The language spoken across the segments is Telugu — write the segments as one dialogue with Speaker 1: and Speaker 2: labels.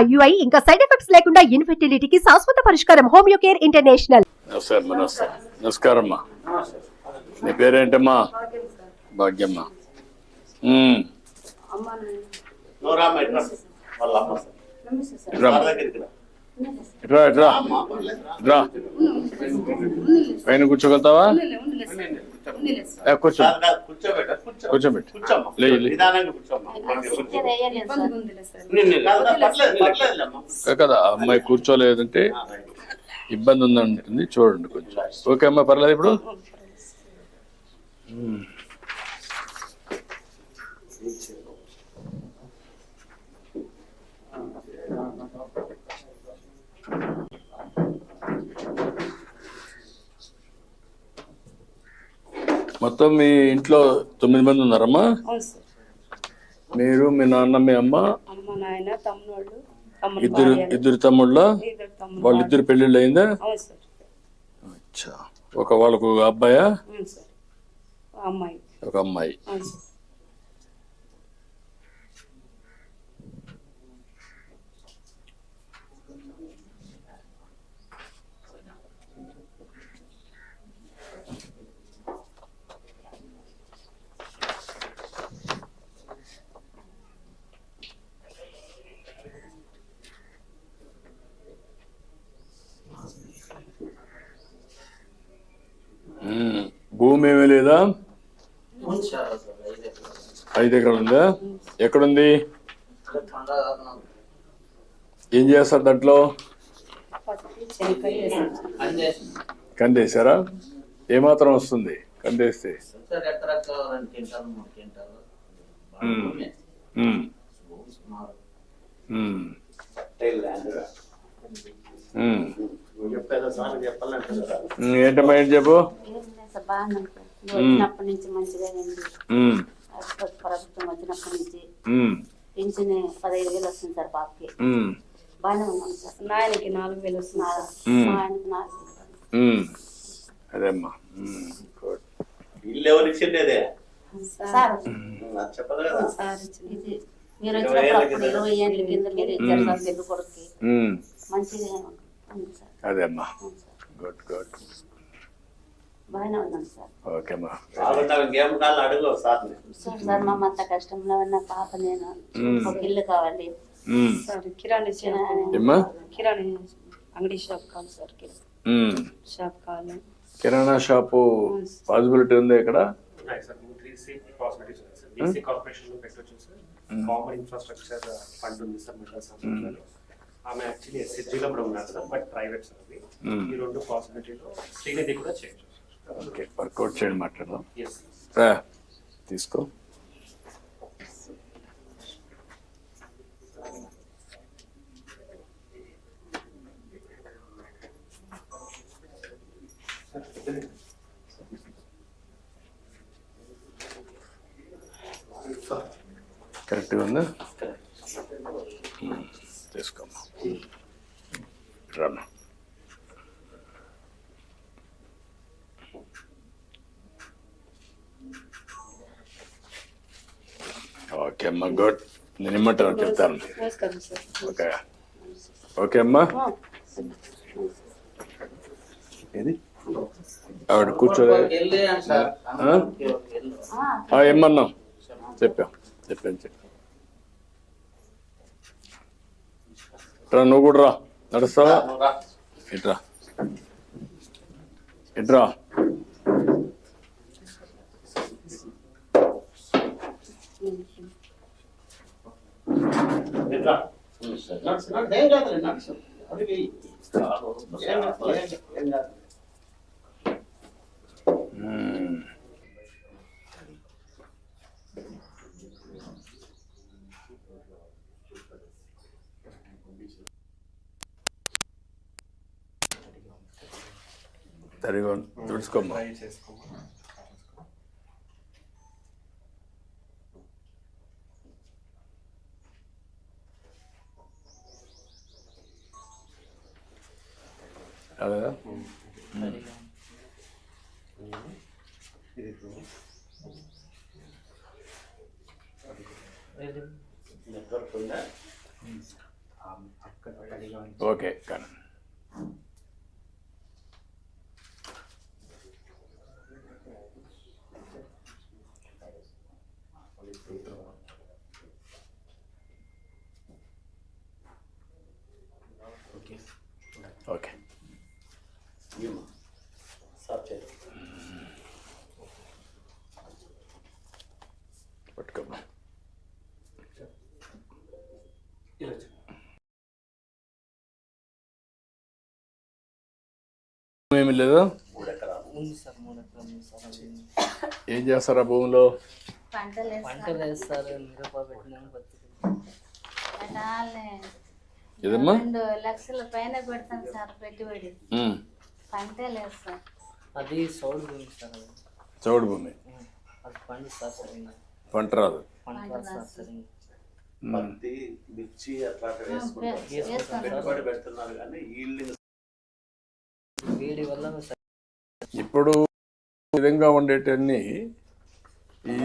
Speaker 1: ఐయుఐ ఇంకా సైడ్ ఎఫెక్ట్స్ లేకుండా ఇన్ఫెర్టిలిటీకి శాశ్వత పరిష్కారం హోమియో కేర్ ఇంటర్నేషనల్.
Speaker 2: నమస్కారం నమస్కారం నమస్కారం. అమ్మా నీ పేరేంటమ్మా? భాగ్యమ్మ.
Speaker 3: రామ్మా ఇట్రా వాళ్ళ
Speaker 2: ఇట్రా
Speaker 3: రా.
Speaker 2: ఇట్రా పైన కూర్చోగలుగుతావా? కూర్చో.
Speaker 3: కూర్చోబెట్ట.
Speaker 2: కూర్చోబెట్టు.
Speaker 3: కదా
Speaker 2: అమ్మాయి కూర్చోలేదంటే ఇబ్బంది ఉందంటుంది. చూడండి కొంచెం. ఓకే అమ్మా పర్లేదు ఇప్పుడు. మొత్తం మీ ఇంట్లో తొమ్మిది మంది ఉన్నారమ్మా? మీరు మీ నాన్న మీ అమ్మ? ఇద్దరు ఇద్దరు తమ్ముళ్ళ? వాళ్ళిద్దరు పెళ్ళిళ్ళు అయిందా అచ్చా. ఒక వాళ్ళకు అబ్బాయా? ఒక అమ్మాయి. భూమి ఏమీ లేదా?
Speaker 4: ఐదు ఎకరాలు.
Speaker 2: ఉందా? ఎక్కడుంది? ఏం చేస్తారు దాంట్లో? కందేశారా? ఏమాత్రం వస్తుంది కందేస్తే? ఏంటమ్మా ఏంటి చెప్పు?
Speaker 5: వచ్చినప్పటి నుంచి మంచిగా ఉంది
Speaker 2: ఉమ్.
Speaker 5: ప్రభుత్వం వచ్చినప్పటి నుంచి. పింఛన్ పదహైదు వేలు వస్తుంది సార్ పాపకి. బాగానే ఉన్నాం సార్.
Speaker 6: నాయనకి నాలుగు వేలు వస్తుంది.
Speaker 5: మా ఆయనకి నాలుగు వేలు.
Speaker 2: అదేమ్మా.
Speaker 3: ఇల్లు ఎవరు ఇచ్చిండేదే
Speaker 5: సార్.
Speaker 3: నాకు చెప్పదు కదా.
Speaker 6: సార్.
Speaker 5: ఇది మీరు వచ్చినప్పుడు ఇరవై ఏళ్ళ కింద మీరు ఇచ్చారు సార్
Speaker 2: ఉమ్.
Speaker 5: మంచిగా అవును సార్.
Speaker 2: Good good.
Speaker 5: బాగానే ఉన్నాం సార్.
Speaker 2: ఓకేమ్మా
Speaker 3: అడుగు
Speaker 5: సార్ సార్ మా అంత కష్టంలో ఉన్న పాప నేను
Speaker 2: మ్మ్.
Speaker 5: ఒక ఇల్లు కావాలి.
Speaker 6: సార్ కిరాణా షాప్.
Speaker 2: ఏమ్మా?
Speaker 6: కిరాణా అంగడి షాప్ కావాలి సార్
Speaker 2: ఉమ్.
Speaker 6: షాప్ కావాలి.
Speaker 2: కిరాణా షాపు పాసిబిలిటీ ఉంది ఇక్కడ?
Speaker 7: ఉన్నాయి సార్ త్రీ సి పాసిబిలిటీస్ ఉన్నాయి సార్. బీసీ కార్పొరేషన్లో పెట్టొచ్చు సార్. కామన్ ఇన్ఫ్రాస్ట్రక్చర్ ఫండ్ ఉంది సార్ మిగతా సంస్థలో ఆమె యాక్చువల్లీ ఎస్హెచ్జిలో కూడా ఉన్నారు సార్ బట్ ప్రైవేట్ సార్ అది. ఈ రెండు పాసిబిలిటీలో శ్రీనిధి కూడా చేయొచ్చు
Speaker 2: ఓకే వర్కౌట్ చేయండి మాట్లాడదాం. రా, తీసుకో. కరెక్ట్గా ఉందా? తీసుకోమ్మా. రామ్మా. ఓకే అమ్మా గుడ్. నేను ఇమ్మంటాను చెప్తాను. ఓకే. ఓకే అమ్మా. ఏది? ఆవిడ కూర్చోలే ఏమన్నాం చెప్పాం చెప్పాను చెప్పాం. రా నువ్వు కూడా రా. నడుస్తావా. ఇట్రా ఇట్రా
Speaker 3: ఇట్రా. నడుచు, నడుచు. ఏం కాదులే, నడుచు. అడుగు ఎయ్. ఏం కాదు, ఏం కాదు, ఏం కాదు.
Speaker 2: మ్మ్. సరిగా తుడుచుకోమ్మా
Speaker 7: ట్రై చేసుకోమా
Speaker 2: అలాగా
Speaker 3: నెట్వర్క్ ఉందా
Speaker 8: అక్కడ కలిగా
Speaker 2: ఓకే కానీ
Speaker 8: ఓకే
Speaker 2: ఓకే
Speaker 3: సార్ చేయండి
Speaker 2: పట్టుకోమ్మా
Speaker 7: ఇలా
Speaker 2: ఏమి లేదా? ఏం చేస్తారు ఆ భూమిలో ఏదమ్మా?
Speaker 5: లక్షల పైన పెడతాం సార్ పెట్టుబడి.
Speaker 4: అది సౌడు భూమి సార్
Speaker 2: చౌడు భూమి. పంట రాదు.
Speaker 3: మిర్చి
Speaker 5: వేస్తాం
Speaker 3: పెట్టుబడి పెడుతున్నారు కానీ
Speaker 4: వేడి వల్ల సార్
Speaker 2: ఇప్పుడు విధంగా ఉండేటన్ని ఈ.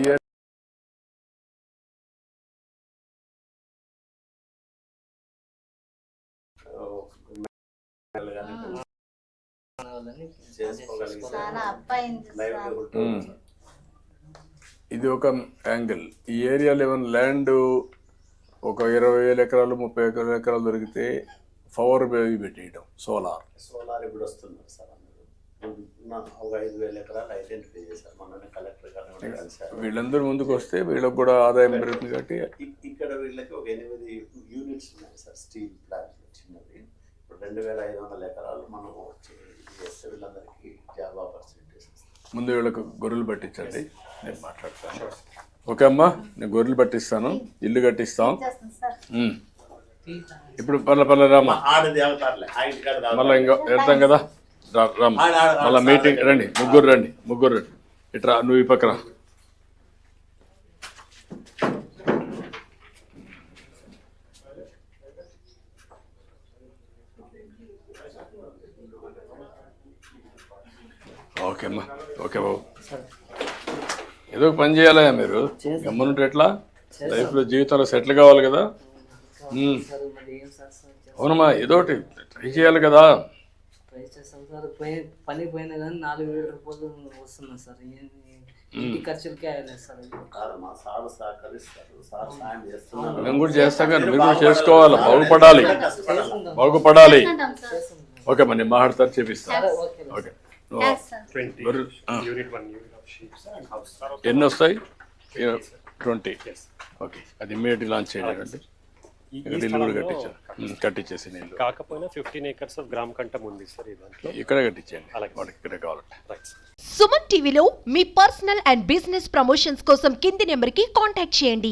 Speaker 2: ఇది ఒక యాంగిల్ ఈ ఏరియాలో ఏమైనా ల్యాండ్ ఒక ఇరవై వేల ఎకరాలు ముప్పై వేల ఎకరాలు దొరికితే పవర్ బేబీ పెట్టేయటం సోలార్.
Speaker 3: సోలార్ ఇప్పుడు వస్తున్నారు సార్ ఒక ఐదు వేల ఎకరాలు ఐడెంటిఫై చేశారు. మొన్ననే కలెక్టర్ గారు
Speaker 2: వీళ్ళందరూ ముందుకు వస్తే వీళ్ళకి కూడా ఆదాయం పెరుగుతుంది కాబట్టి
Speaker 3: ఇక్కడ వీళ్ళకి ఒక ఎనిమిది యూనిట్స్ ఉన్నాయి సార్ స్టీల్ ప్లాంట్ చిన్నది ఇప్పుడు రెండు వేల ఐదు వందల ఎకరాలు మనం వచ్చి చేస్తే వీళ్ళందరికీ జాబ్ ఆపర్చునిటీస్
Speaker 2: ముందు వీళ్ళకు గొర్రెలు పట్టించండి. నేను మాట్లాడతాను. ఓకే అమ్మా నేను గొర్రెలు పట్టిస్తాను. ఇల్లు కట్టిస్తాం. ఇప్పుడు
Speaker 3: అవుతారులే ఆ ఇంటికాడ
Speaker 2: మళ్ళీ ఇంకా వెళ్తాం కదా? రా రామ్మా
Speaker 3: ఆడ- ఆడ-
Speaker 2: మళ్ళీ మీటింగ్ రండి ముగ్గురు రండి ముగ్గురు రండి. ఇట్రా నువ్వు ఈ పక్కన ఓకే అమ్మా ఓకే బాబు. ఏదో ఒక పని చేయాలా మీరు. గమ్మనుంటే ఎట్లా? లైఫ్లో జీవితంలో సెటిల్ కావాలి కదా? అవునమ్మా ఏదో ఒకటి ట్రై చేయాలి కదా.
Speaker 4: ట్రై చేస్తాం సార్. పోయి పని పోయినా కానీ నాలుగు వేల రూపాయలు వస్తున్నాయి సార్. ఇంటి ఖర్చులకే సార్ ఇది.
Speaker 3: కాదమ్మా సార్ సహకరిస్తారు. సార్ సాయం చేస్తున్నారు.
Speaker 2: మేము కూడా చేస్తాం కానీ మీరు కూడా చేసుకోవాలి. బాగుపడాలి. బాగుపడాలి. ఓకే మరి నేను మాట్లాడతాను చేపిస్తాను
Speaker 4: ఓకే.
Speaker 2: ఎన్ని వస్తాయి? ట్వంటీ ఓకే అది ఇమ్మీడియట్ లాంచ్ చేయండి కట్టించేసి నీళ్ళు.
Speaker 7: కాకపోయినా ఫిఫ్టీన్ ఏకర్స్ ఆఫ్ గ్రామ్ కంటం ఉంది సార్ ఈ దాంట్లో.
Speaker 2: ఇక్కడే కట్టించండి
Speaker 7: అలాగే.
Speaker 2: వాడికి ఇక్కడే కావాలంటే.
Speaker 7: రైట్
Speaker 1: సుమన్ టీవీలో మీ పర్సనల్ అండ్ బిజినెస్ ప్రమోషన్స్ కోసం కింది నెంబర్కి కాంటాక్ట్ చేయండి.